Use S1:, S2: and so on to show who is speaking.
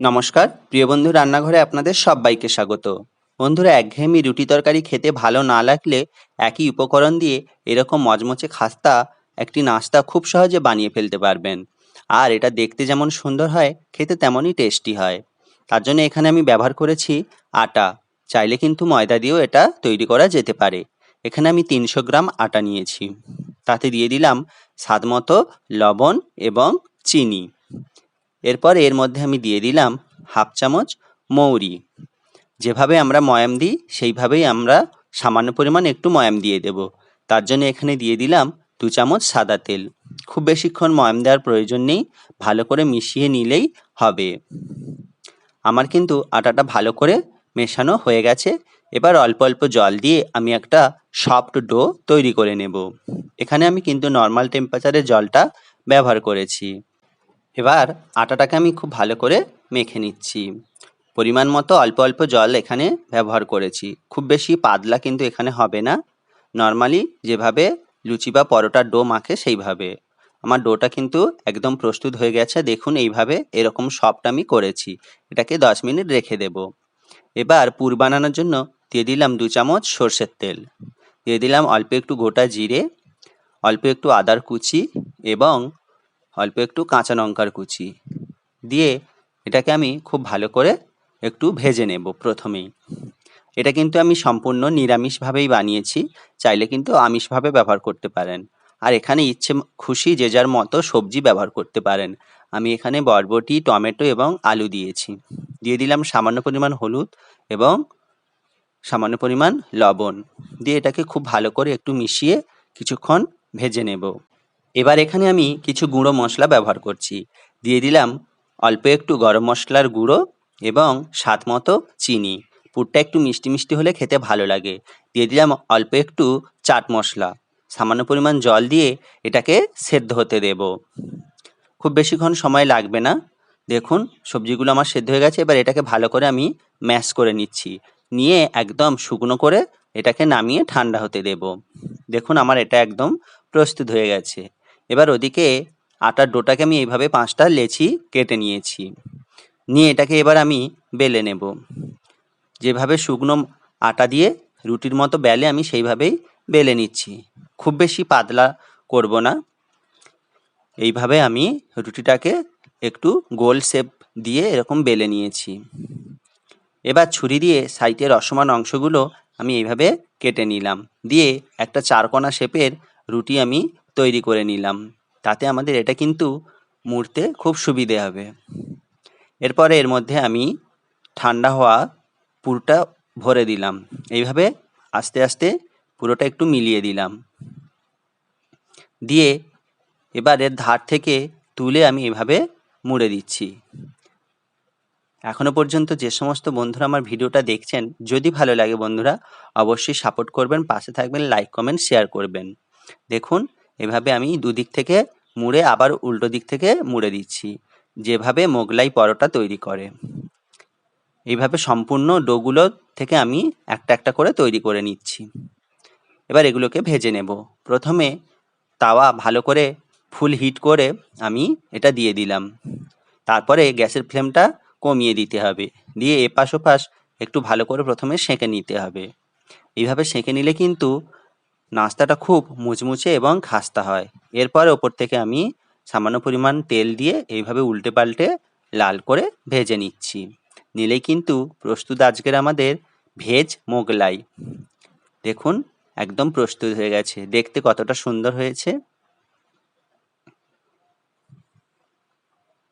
S1: নমস্কার, প্রিয় বন্ধু রান্নাঘরে আপনাদের সবাইকে স্বাগত। বন্ধুরা, একঘেয়েমি রুটি তরকারি খেতে ভালো না লাগলে একই উপকরণ দিয়ে এরকম মচমচে খাস্তা, একটি নাস্তা খুব সহজে বানিয়ে ফেলতে পারবেন। আর এটা দেখতে যেমন সুন্দর হয়, খেতে তেমনই টেস্টি হয়। তার জন্য এখানে আমি ব্যবহার করেছি আটা। চাইলে কিন্তু ময়দা দিয়েও এটা তৈরি করা যেতে পারে। এখানে আমি তিনশো গ্রাম আটা নিয়েছি। তাতে দিয়ে দিলাম স্বাদ মতো লবণ এবং চিনি। এরপর এর মধ্যে আমি দিয়ে দিলাম হাফ চামচ মৌরি। যেভাবে আমরা ময়াম দিই, সেইভাবেই আমরা সামান্য পরিমাণ একটু ময়াম দিয়ে দেব। তার জন্য এখানে দিয়ে দিলাম দু চামচ সাদা তেল। খুব বেশিক্ষণ ময়াম দেওয়ার প্রয়োজন নেই, ভালো করে মিশিয়ে নিলেই হবে। আমার কিন্তু আটাটা ভালো করে মেশানো হয়ে গেছে। এবার অল্প অল্প জল দিয়ে আমি একটা সফট ডো তৈরি করে নেব। এখানে আমি কিন্তু নর্মাল টেম্পারেচারে জলটা ব্যবহার করেছি। এবার আটাটাকে আমি খুব ভালো করে মেখে নিচ্ছি। পরিমাণ মতো অল্প অল্প জল এখানে ব্যবহার করেছি। খুব বেশি পাতলা কিন্তু এখানে হবে না। নর্মালি যেভাবে লুচি বা পরোটার ডো মাখে সেইভাবে। আমার ডোটা কিন্তু একদম প্রস্তুত হয়ে গেছে। দেখুন এইভাবে এরকম সফট আমি করেছি। এটাকে দশ মিনিট রেখে দেব। এবার পুর বানানোর জন্য দিয়ে দিলাম দু চামচ সর্ষের তেল। দিয়ে দিলাম অল্প একটু গোটা জিরে, অল্প একটু আদার কুচি এবং অল্প একটু কাঁচা লঙ্কার কুচি দিয়ে এটাকে আমি খুব ভালো করে একটু ভেজে নেব প্রথমেই। এটা কিন্তু আমি সম্পূর্ণ নিরামিষভাবেই বানিয়েছি, চাইলে কিন্তু আমিষভাবে ব্যবহার করতে পারেন। আর এখানে ইচ্ছে খুশি যে যার মতো সবজি ব্যবহার করতে পারেন। আমি এখানে বরবটি, টমেটো এবং আলু দিয়েছি। দিয়ে দিলাম সামান্য পরিমাণ হলুদ এবং সামান্য পরিমাণ লবণ। দিয়ে এটাকে খুব ভালো করে একটু মিশিয়ে কিছুক্ষণ ভেজে নেব। এবার এখানে আমি কিছু গুঁড়ো মশলা ব্যবহার করছি। দিয়ে দিলাম অল্প একটু গরম মশলার গুঁড়ো এবং স্বাদ মতো চিনি। পুরটা একটু মিষ্টি মিষ্টি হলে খেতে ভালো লাগে। দিয়ে দিলাম অল্প একটু চাট মশলা। সামান্য পরিমাণ জল দিয়ে এটাকে সেদ্ধ হতে দেব। খুব বেশিক্ষণ সময় লাগবে না। দেখুন, সবজিগুলো আমার সেদ্ধ হয়ে গেছে। এবার এটাকে ভালো করে আমি ম্যাশ করে নিচ্ছি। নিয়ে একদম শুকনো করে এটাকে নামিয়ে ঠান্ডা হতে দেব। দেখুন, আমার এটা একদম প্রস্তুত হয়ে গেছে। এবার ওদিকে আটার ডোটাকে আমি এইভাবে পাঁচটা লেচি কেটে নিয়েছি। নিয়ে এটাকে এবার আমি বেলে নেব। যেভাবে শুকনো আটা দিয়ে রুটির মতো বেলে আমি সেইভাবেই বেলে নিচ্ছি। খুব বেশি পাতলা করব না। এইভাবে আমি রুটিটাকে একটু গোল শেপ দিয়ে এরকম বেলে নিয়েছি। এবার ছুরি দিয়ে সাইডের অসমান অংশগুলো আমি এইভাবে কেটে নিলাম। দিয়ে একটা চারকোনা শেপের রুটি আমি তৈরি করে নিলাম। তাতে আমাদের এটা কিন্তু মুড়তে খুব সুবিধে হবে। এরপরে এর মধ্যে আমি ঠান্ডা হওয়া পুরোটা ভরে দিলাম। এইভাবে আস্তে আস্তে পুরোটা একটু মিলিয়ে দিলাম। দিয়ে এবার এর ধার থেকে তুলে আমি এভাবে মুড়ে দিচ্ছি। এখনও পর্যন্ত যে সমস্ত বন্ধুরা আমার ভিডিওটা দেখছেন, যদি ভালো লাগে বন্ধুরা, অবশ্যই সাপোর্ট করবেন, পাশে থাকবেন লাইক কমেন্ট শেয়ার করবেন। দেখুন এভাবে আমি দুদিক থেকে মুড়ে আবার উল্টো দিক থেকে মুড়ে দিচ্ছি। যেভাবে মোগলাই পরোটা তৈরি করে। এইভাবে সম্পূর্ণ ডোগুলো থেকে আমি একটা একটা করে তৈরি করে নিচ্ছি। এবার এগুলোকে ভেজে নেব। প্রথমে তাওয়া ভালো করে ফুল হিট করে আমি এটা দিয়ে দিলাম। তারপরে গ্যাসের ফ্লেমটা কমিয়ে দিতে হবে। দিয়ে এপাশ ওপাশ একটু ভালো করে প্রথমে সেঁকে নিতে হবে। এইভাবে সেঁকে নিলে কিন্তু নাস্তাটা খুব মুচমুচে এবং খাস্তা হয়। এরপরে ওপর থেকে আমি সামান্য পরিমাণ তেল দিয়ে এইভাবে উল্টে পাল্টে লাল করে ভেজে নিচ্ছি। নিলেই কিন্তু প্রস্তুত আজকের আমাদের ভেজ মোগলাই। দেখুন, একদম প্রস্তুত হয়ে গেছে। দেখতে কতটা সুন্দর হয়েছে।